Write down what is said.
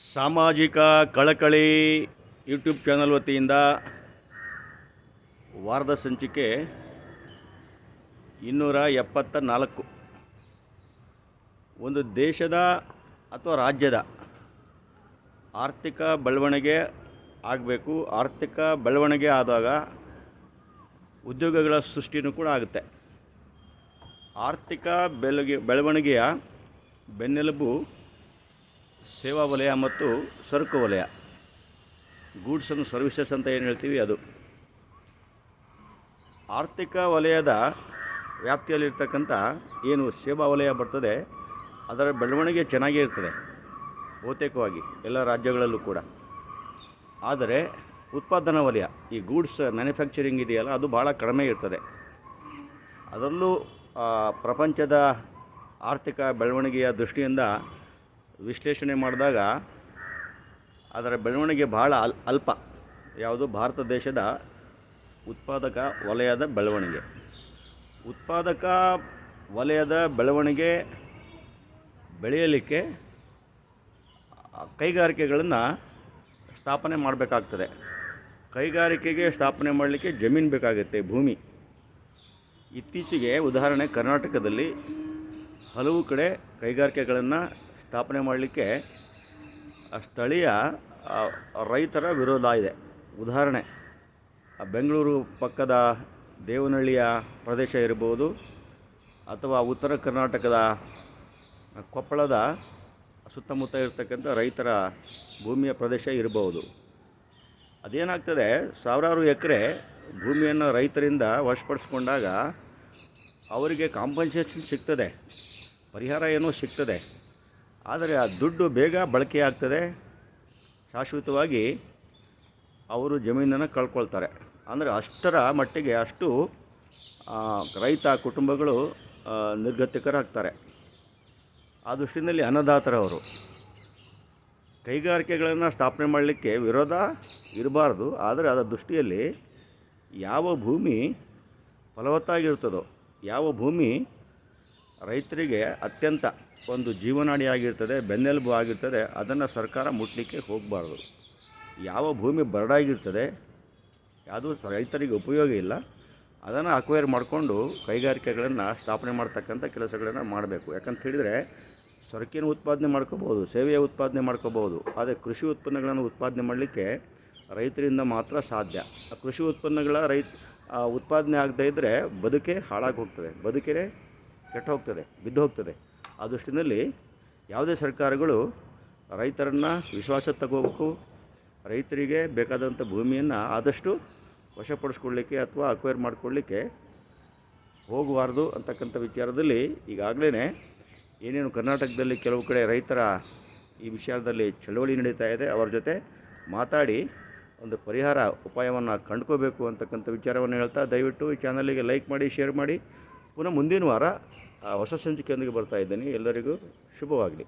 ಸಾಮಾಜಿಕ ಕಳಕಳಿ YouTube channel ವತಿಯಿಂದ ವಾರದ ಸಂಚಿಕೆ ಇನ್ನೂರ ಎಪ್ಪತ್ತ ನಾಲ್ಕು ಒಂದು ದೇಶದ ಅಥವಾ ರಾಜ್ಯದ ಆರ್ಥಿಕ ಬೆಳವಣಿಗೆ ಆಗಬೇಕು. ಆರ್ಥಿಕ ಬೆಳವಣಿಗೆ ಆದಾಗ ಉದ್ಯೋಗಗಳ ಸೃಷ್ಟಿನೂ ಕೂಡ ಆಗುತ್ತೆ. ಆರ್ಥಿಕ ಬೆಳಗ್ಗೆ ಬೆಳವಣಿಗೆಯ ಬೆನ್ನೆಲುಬು ಸೇವಾ ವಲಯ ಮತ್ತು ಸರಕು ವಲಯ. ಗೂಡ್ಸ್ ಅಂಡ್ ಸರ್ವಿಸಸ್ ಅಂತ ಏನು ಹೇಳ್ತೀವಿ ಅದು. ಆರ್ಥಿಕ ವಲಯದ ವ್ಯಾಪ್ತಿಯಲ್ಲಿರ್ತಕ್ಕಂಥ ಏನು ಸೇವಾ ವಲಯ ಬರ್ತದೆ, ಅದರ ಬೆಳವಣಿಗೆ ಚೆನ್ನಾಗೇ ಇರ್ತದೆ, ಬಹುತೇಕವಾಗಿ ಎಲ್ಲ ರಾಜ್ಯಗಳಲ್ಲೂ ಕೂಡ. ಆದರೆ ಉತ್ಪಾದನಾ ವಲಯ, ಈ ಗೂಡ್ಸ್ ಮ್ಯಾನುಫ್ಯಾಕ್ಚರಿಂಗ್ ಇದೆಯಲ್ಲ, ಅದು ಭಾಳ ಕಡಿಮೆ ಇರ್ತದೆ. ಅದರಲ್ಲೂ ಪ್ರಪಂಚದ ಆರ್ಥಿಕ ಬೆಳವಣಿಗೆಯ ದೃಷ್ಟಿಯಿಂದ ವಿಶ್ಲೇಷಣೆ ಮಾಡಿದಾಗ ಅದರ ಬೆಳವಣಿಗೆ ಬಹಳ ಅಲ್, ಅಲ್ಪ. ಯಾವುದು? ಭಾರತ ದೇಶದ ಉತ್ಪಾದಕ ವಲಯದ ಬೆಳವಣಿಗೆ. ಉತ್ಪಾದಕ ವಲಯದ ಬೆಳವಣಿಗೆ ಬೆಳೆಯಲಿಕ್ಕೆ ಕೈಗಾರಿಕೆಗಳನ್ನು ಸ್ಥಾಪನೆ ಮಾಡಬೇಕಾಗ್ತದೆ. ಕೈಗಾರಿಕೆಗೆ ಸ್ಥಾಪನೆ ಮಾಡಲಿಕ್ಕೆ ಜಮೀನು ಬೇಕಾಗುತ್ತೆ, ಭೂಮಿ. ಇತ್ತೀಚೆಗೆ ಉದಾಹರಣೆ ಕರ್ನಾಟಕದಲ್ಲಿ ಹಲವು ಕಡೆ ಕೈಗಾರಿಕೆಗಳನ್ನು ಸ್ಥಾಪನೆ ಮಾಡಲಿಕ್ಕೆ ಸ್ಥಳೀಯ ರೈತರ ವಿರೋಧ ಇದೆ. ಉದಾಹರಣೆ ಬೆಂಗಳೂರು ಪಕ್ಕದ ದೇವನಹಳ್ಳಿಯ ಪ್ರದೇಶ ಇರ್ಬೋದು, ಅಥವಾ ಉತ್ತರ ಕರ್ನಾಟಕದ ಕೊಪ್ಪಳದ ಸುತ್ತಮುತ್ತ ಇರತಕ್ಕಂಥ ರೈತರ ಭೂಮಿಯ ಪ್ರದೇಶ ಇರಬಹುದು ಅದೇನಾಗ್ತದೆ, ಸಾವಿರಾರು ಎಕರೆ ಭೂಮಿಯನ್ನು ರೈತರಿಂದ ವಶಪಡಿಸ್ಕೊಂಡಾಗ ಅವರಿಗೆ ಕಾಂಪನ್ಸೇಷನ್ ಸಿಗ್ತದೆ, ಪರಿಹಾರ ಏನೋ ಸಿಗ್ತದೆ. ಆದರೆ ಆ ದುಡ್ಡು ಬೇಗ ಬಳಕೆ ಆಗ್ತದೆ. ಶಾಶ್ವತವಾಗಿ ಅವರು ಜಮೀನನ್ನು ಕಳ್ಕೊಳ್ತಾರೆ. ಅಂದರೆ ಅಷ್ಟರ ಮಟ್ಟಿಗೆ ಅಷ್ಟು ರೈತ ಕುಟುಂಬಗಳು ನಿರ್ಗತಿಕರಾಗ್ತಾರೆ. ಆ ದೃಷ್ಟಿಯಲ್ಲಿ ಅನ್ನದಾತರವರು. ಕೈಗಾರಿಕೆಗಳನ್ನು ಸ್ಥಾಪನೆ ಮಾಡಲಿಕ್ಕೆ ವಿರೋಧ ಇರಬಾರ್ದು. ಆದರೆ ಅದರ ದೃಷ್ಟಿಯಲ್ಲಿ ಯಾವ ಭೂಮಿ ಫಲವತ್ತಾಗಿರ್ತದೋ ಯಾವ ಭೂಮಿ ರೈತರಿಗೆ ಅತ್ಯಂತ ಒಂದು ಜೀವನಾಡಿಯಾಗಿರ್ತದೆ, ಬೆನ್ನೆಲುಬು ಆಗಿರ್ತದೆ, ಅದನ್ನು ಸರ್ಕಾರ ಮುಟ್ಟಲಿಕ್ಕೆ ಹೋಗಬಾರ್ದು. ಯಾವ ಭೂಮಿ ಬರಡಾಗಿರ್ತದೆ, ಯಾವುದೂ ರೈತರಿಗೆ ಉಪಯೋಗ ಇಲ್ಲ, ಅದನ್ನು ಅಕ್ವೈರ್ ಮಾಡಿಕೊಂಡು ಕೈಗಾರಿಕೆಗಳನ್ನು ಸ್ಥಾಪನೆ ಮಾಡ್ತಕ್ಕಂಥ ಕೆಲಸಗಳನ್ನು ಮಾಡಬೇಕು. ಯಾಕಂತ ಹೇಳಿದರೆ, ಸರಕಿನ ಉತ್ಪಾದನೆ ಮಾಡ್ಕೋಬೋದು ಸೇವೆಯ ಉತ್ಪಾದನೆ ಮಾಡ್ಕೋಬೋದು ಆದರೆ ಕೃಷಿ ಉತ್ಪನ್ನಗಳನ್ನು ಉತ್ಪಾದನೆ ಮಾಡಲಿಕ್ಕೆ ರೈತರಿಂದ ಮಾತ್ರ ಸಾಧ್ಯ. ಕೃಷಿ ಉತ್ಪನ್ನಗಳ ರೈತ ಉತ್ಪಾದನೆ ಆಗದೇ ಇದ್ದರೆ ಬದುಕೇ ಹಾಳಾಗಿ ಹೋಗ್ತದೆ. ಬದುಕೇ ಕೆಟ್ಟು ಹೋಗ್ತದೆ ಬಿದ್ದು ಹೋಗ್ತದೆ ಆ ದೃಷ್ಟಿನಲ್ಲಿ ಯಾವುದೇ ಸರ್ಕಾರಗಳು ರೈತರನ್ನು ವಿಶ್ವಾಸ ತಗೋಬೇಕು, ರೈತರಿಗೆ ಬೇಕಾದಂಥ ಭೂಮಿಯನ್ನು ಆದಷ್ಟು ವಶಪಡಿಸ್ಕೊಳ್ಳಿಕ್ಕೆ ಅಥವಾ ಅಕ್ವೈರ್ ಮಾಡಿಕೊಳ್ಳಿಕ್ಕೆ ಹೋಗಬಾರ್ದು ಅಂತಕ್ಕಂಥ ವಿಚಾರದಲ್ಲಿ ಈಗಾಗಲೇ ಏನೇನು ಕರ್ನಾಟಕದಲ್ಲಿ ಕೆಲವು ಕಡೆ ರೈತರ ಈ ವಿಚಾರದಲ್ಲಿ ಚಳವಳಿ ನಡೀತಾ ಇದೆ, ಅವರ ಜೊತೆ ಮಾತಾಡಿ ಒಂದು ಪರಿಹಾರ ಉಪಾಯವನ್ನು ಕಂಡುಕೋಬೇಕು ಅಂತಕ್ಕಂಥ ವಿಚಾರವನ್ನು ಹೇಳ್ತಾ ದಯವಿಟ್ಟು ಈ ಚಾನಲಿಗೆ ಲೈಕ್ ಮಾಡಿ ಶೇರ್ ಮಾಡಿ. ಪುನಃ ಮುಂದಿನ ವಾರ ಹೊಸ ಸಂಚಿಕೆಯೊಂದಿಗೆ ಬರ್ತಾ ಇದ್ದೇನೆ. ಎಲ್ಲರಿಗೂ ಶುಭವಾಗಲಿ.